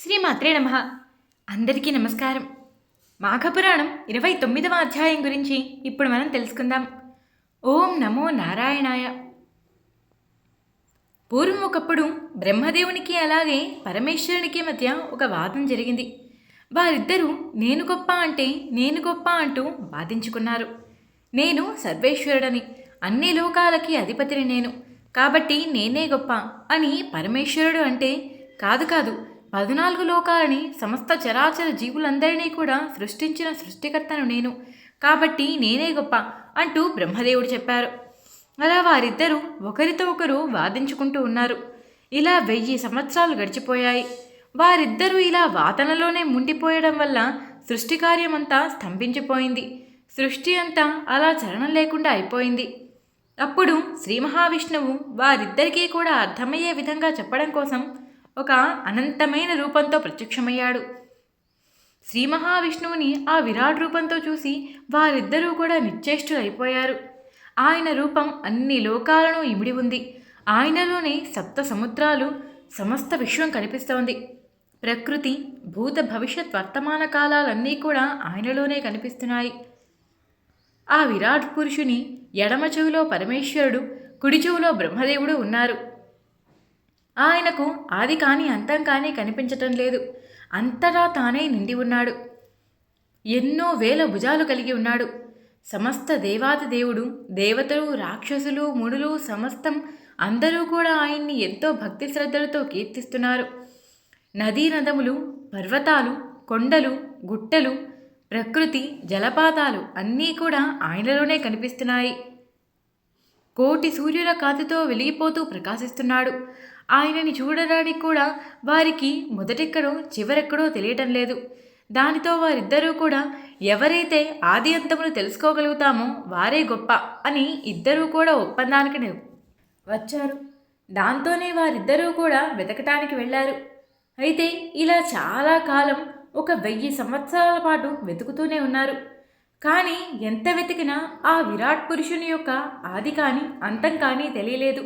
శ్రీమాత్రే నమ. అందరికీ నమస్కారం. మాఘపురాణం ఇరవై తొమ్మిదవ అధ్యాయం గురించి ఇప్పుడు మనం తెలుసుకుందాం. ఓం నమో నారాయణాయ. పూర్వం ఒకప్పుడు బ్రహ్మదేవునికి అలాగే పరమేశ్వరునికి మధ్య ఒక వాదం జరిగింది. వారిద్దరూ నేను గొప్ప అంటే నేను గొప్ప అంటూ వాదించుకున్నారు. నేను సర్వేశ్వరుడని అన్ని లోకాలకి అధిపతిని నేను. కాబట్టి నేనే గొప్ప అని పరమేశ్వరుడు అంటే కాదు కాదు పద్నాలుగు లోకాలని సమస్త చరాచర జీవులందరినీ కూడా సృష్టించిన సృష్టికర్తను నేను. కాబట్టి నేనే గొప్ప అంటూ బ్రహ్మదేవుడు చెప్పారు. అలా వారిద్దరూ ఒకరితో ఒకరు వాదించుకుంటూ ఉన్నారు. ఇలా వెయ్యి సంవత్సరాలు గడిచిపోయాయి. వారిద్దరూ ఇలా వాదనలోనే ముండిపోయడం వల్ల సృష్టి కార్యమంతా స్తంభించిపోయింది. సృష్టి అంతా అలా చలనం లేకుండా అయిపోయింది. అప్పుడు శ్రీ మహావిష్ణువు వారిద్దరికీ కూడా అర్థమయ్యే విధంగా చెప్పడం కోసం ఒక అనంతమైన రూపంతో ప్రత్యక్షమయ్యాడు. శ్రీ మహావిష్ణువుని ఆ విరాట్ రూపంతో చూసి వారిద్దరూ కూడా నిశ్చేష్టులైపోయారు. ఆయన రూపం అన్ని లోకాలను ఇమిడి ఉంది. ఆయనలోనే సప్త సముద్రాలు సమస్త విశ్వం కనిపిస్తోంది. ప్రకృతి భూత భవిష్యత్ వర్తమాన కాలాలన్నీ కూడా ఆయనలోనే కనిపిస్తున్నాయి. ఆ విరాట్ పురుషుని ఎడమ చెవిలో పరమేశ్వరుడు కుడి చెవిలో బ్రహ్మదేవుడు ఉన్నారు. ఆయనకు ఆది కాని అంతం కానీ కనిపించటం లేదు. అంతటా తానే నిండి ఉన్నాడు. ఎన్నో వేల భుజాలు కలిగి ఉన్నాడు. సమస్త దేవాది దేవుడు దేవతలు రాక్షసులు ముడులు సమస్తం అందరూ కూడా ఆయన్ని ఎంతో భక్తి శ్రద్ధలతో కీర్తిస్తున్నారు. నదీ నదములు పర్వతాలు కొండలు గుట్టలు ప్రకృతి జలపాతాలు అన్నీ కూడా ఆయనలోనే కనిపిస్తున్నాయి. కోటి సూర్యుల కాతితో వెలిగిపోతూ ప్రకాశిస్తున్నాడు. ఆయనని చూడడానికి కూడా వారికి మొదటెక్కడో చివరెక్కడో తెలియటం లేదు. దానితో వారిద్దరూ కూడా ఎవరైతే ఆది అంతమును తెలుసుకోగలుగుతామో వారే గొప్ప అని ఇద్దరూ కూడా ఒప్పందానికి వచ్చారు. దాంతోనే వారిద్దరూ కూడా వెతకటానికి వెళ్ళారు. అయితే ఇలా చాలా కాలం ఒక వెయ్యి సంవత్సరాల పాటు వెతుకుతూనే ఉన్నారు. కానీ ఎంత వెతికినా ఆ విరాట్ పురుషుని యొక్క ఆది కానీ అంతం కానీ తెలియలేదు.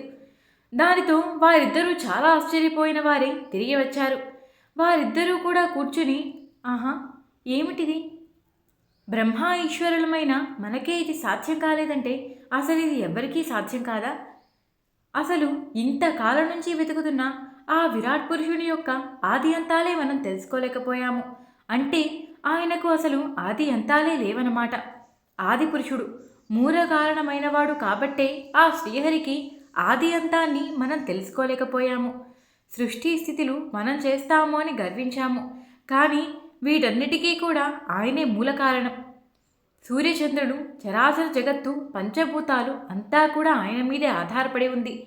దానితో వారిద్దరూ చాలా ఆశ్చర్యపోయిన వారే తిరిగి వచ్చారు. వారిద్దరూ కూడా కూర్చుని ఆహా ఏమిటిది? బ్రహ్మ ఈశ్వరులమైన మనకే ఇది సాధ్యం కాలేదంటే అసలు ఇది ఎవ్వరికీ సాధ్యం కాదా? అసలు ఇంతకాలం నుంచి వెతుకుతున్న ఆ విరాట్ పురుషుని యొక్క ఆది అంతాలే మనం తెలుసుకోలేకపోయాము. అంటే ఆయనకు అసలు ఆది అంతాలే లేవనమాట. ఆది పురుషుడు మూల కారణమైనవాడు కాబట్టే ఆ శ్రీహరికి ఆది అంతాన్ని మనం తెలుసుకోలేకపోయాము. సృష్టి స్థితిలు మనం చేస్తాము అని గర్వించాము. కానీ వీటన్నిటికీ కూడా ఆయనే మూల కారణం. సూర్యచంద్రుడు చరాచర జగత్తు పంచభూతాలు అంతా కూడా ఆయన మీదే ఆధారపడి ఉంది.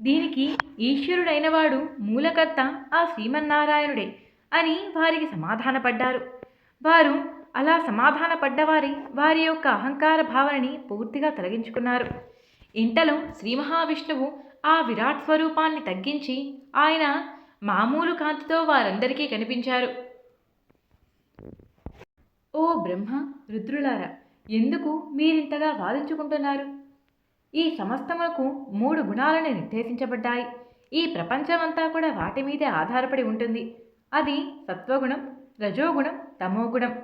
దీనికి ఈశ్వరుడైన వాడు మూలకర్త ఆ శ్రీమన్నారాయణుడే అని వారికి సమాధానపడ్డారు. వారు అలా సమాధానపడ్డవారి వారి యొక్క అహంకార భావనని పూర్తిగా తొలగించుకున్నారు. ఇంతలో శ్రీ మహావిష్ణువు ఆ విరాట్ స్వరూపాన్ని తగ్గించి ఆయన మామూలు కాంతితో వారందరికీ కనిపించారు. ఓ బ్రహ్మ రుద్రులారా ఎందుకు మీరింతగా వాదించుకుంటున్నారు? ఈ సమస్తములకు మూడు గుణాలను నిర్దేశించబడ్డాయి. ఈ ప్రపంచమంతా కూడా వాటి మీదే ఆధారపడి ఉంటుంది. అది సత్వగుణం రజోగుణం తమోగుణం.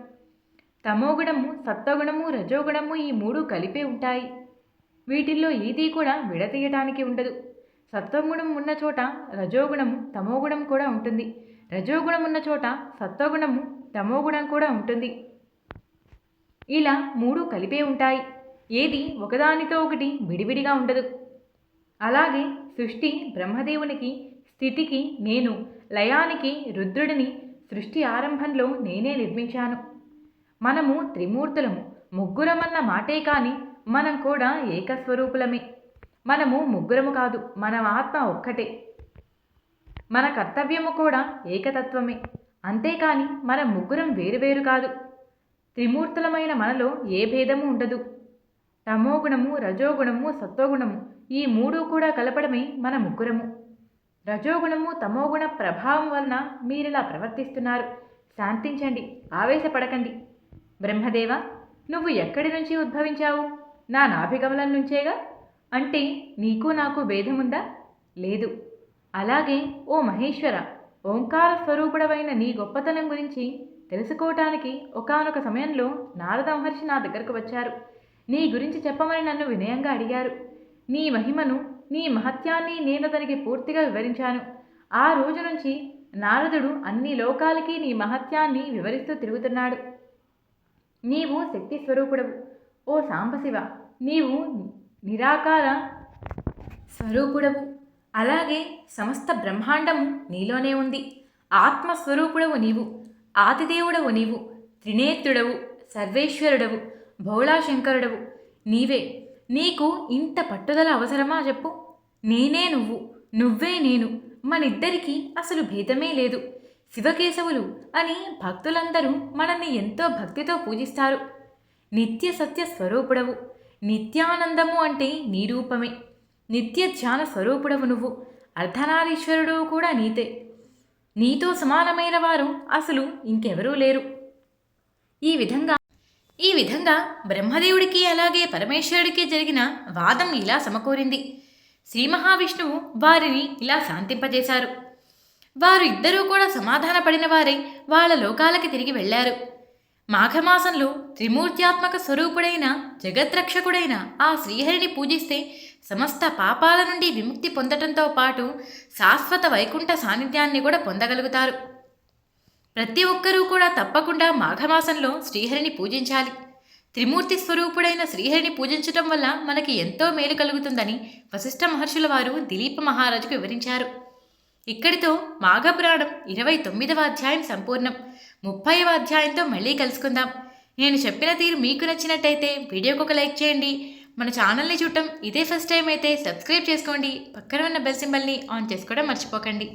తమోగుణము సత్వగుణము రజోగుణము ఈ మూడు కలిపే ఉంటాయి. వీటిల్లో ఏదీ కూడా విడతీయటానికి ఉండదు. సత్వగుణం ఉన్న చోట రజోగుణము తమోగుణం కూడా ఉంటుంది. రజోగుణం ఉన్న చోట సత్వగుణము తమోగుణం కూడా ఉంటుంది. ఇలా మూడు కలిపే ఉంటాయి. ఏది ఒకదానితో ఒకటి విడివిడిగా ఉండదు. అలాగే సృష్టి బ్రహ్మదేవునికి స్థితికి నేను లయానికి రుద్రుడిని సృష్టి ఆరంభంలో నేనే నిర్మించాను. మనము త్రిమూర్తులము ముగ్గురమన్న మాటే కానీ మనం కూడా ఏకస్వరూపులమే. మనము ముగ్గురము కాదు మన ఆత్మ ఒక్కటే. మన కర్తవ్యము కూడా ఏకతత్వమే. అంతేకాని మన ముగ్గురం వేరువేరు కాదు. త్రిమూర్తులమైన మనలో ఏ భేదము ఉండదు. తమోగుణము రజోగుణము సత్వగుణము ఈ మూడు కూడా కలపడమే మన ముగ్గురము. రజోగుణము తమోగుణ ప్రభావం వలన మీరిలా ప్రవర్తిస్తున్నారు. శాంతించండి ఆవేశపడకండి. బ్రహ్మదేవ నువ్వు ఎక్కడి నుంచి ఉద్భవించావు? నా నాభిగమలం నుంచేగా? అంటే నీకు నాకు భేదముందా? లేదు. అలాగే ఓ మహేశ్వర ఓంకార స్వరూపుడవైన నీ గొప్పతనం గురించి తెలుసుకోవటానికి ఒకానొక సమయంలో నారద మహర్షి నా దగ్గరకు వచ్చారు. నీ గురించి చెప్పమని నన్ను వినయంగా అడిగారు. నీ మహిమను నీ మహత్యాన్ని నేను అతనికి పూర్తిగా వివరించాను. ఆ రోజు నుంచి నారదుడు అన్ని లోకాలకి నీ మహత్యాన్ని వివరిస్తూ తిరుగుతున్నాడు. నీవు శక్తి స్వరూపుడవు. ఓ సాంబశివ నీవు నిరాకార స్వరూపుడవు. అలాగే సమస్త బ్రహ్మాండము నీలోనే ఉంది. ఆత్మస్వరూపుడవు నీవు. ఆతిదేవుడవు నీవు. త్రినేత్రుడవు. సర్వేశ్వరుడవు. భోళాశంకరుడవు నీవే. నీకు ఇంత పట్టుదల అవసరమా చెప్పు. నేనే నువ్వు. నువ్వే నేను. మనిద్దరికీ అసలు భేదమే లేదు. శివకేశవులు అని భక్తులందరూ మనల్ని ఎంతో భక్తితో పూజిస్తారు. నిత్య సత్య స్వరూపుడవు. నిత్యానందము అంటే నీ రూపమే నిత్య ధ్యాన స్వరూపుడవు నువ్వు. అర్ధనారీశ్వరుడు కూడా నీతే. నీతో సమానమైన వారు అసలు ఇంకెవరూ లేరు. ఈ విధంగా ఈ విధంగా బ్రహ్మదేవుడికి అలాగే పరమేశ్వరుడికి జరిగిన వాదం ఇలా సమకూరింది. శ్రీ మహావిష్ణువు వారిని ఇలా శాంతింపజేశారు. వారు ఇద్దరూ కూడా సమాధానపడిన వారై వాళ్ళ లోకాలకి తిరిగి వెళ్ళారు. మాఘమాసంలో త్రిమూర్త్యాత్మక స్వరూపుడైన జగద్రక్షకుడైన ఆ శ్రీహరిని పూజిస్తే సమస్త పాపాల నుండి విముక్తి పొందటంతో పాటు శాశ్వత వైకుంఠ సాన్నిధ్యాన్ని కూడా పొందగలుగుతారు. ప్రతి ఒక్కరూ కూడా తప్పకుండా మాఘమాసంలో శ్రీహరిని పూజించాలి. త్రిమూర్తి స్వరూపుడైన శ్రీహరిని పూజించటం వల్ల మనకి ఎంతో మేలు కలుగుతుందని వశిష్ఠ మహర్షుల వారు దిలీప మహారాజుకు వివరించారు. ఇక్కడితో మాఘపురాణం ఇరవై తొమ్మిదవ అధ్యాయం సంపూర్ణం. ముప్పైవ అధ్యాయంతో మళ్ళీ కలుసుకుందాం. నేను చెప్పిన తీరు మీకు నచ్చినట్టయితే వీడియోకి ఒక లైక్ చేయండి. మన ఛానల్ని చూడటం ఇదే ఫస్ట్ టైం అయితే సబ్స్క్రైబ్ చేసుకోండి. పక్కన ఉన్న బెల్ సింబల్ని ఆన్ చేసుకోవడం మర్చిపోకండి.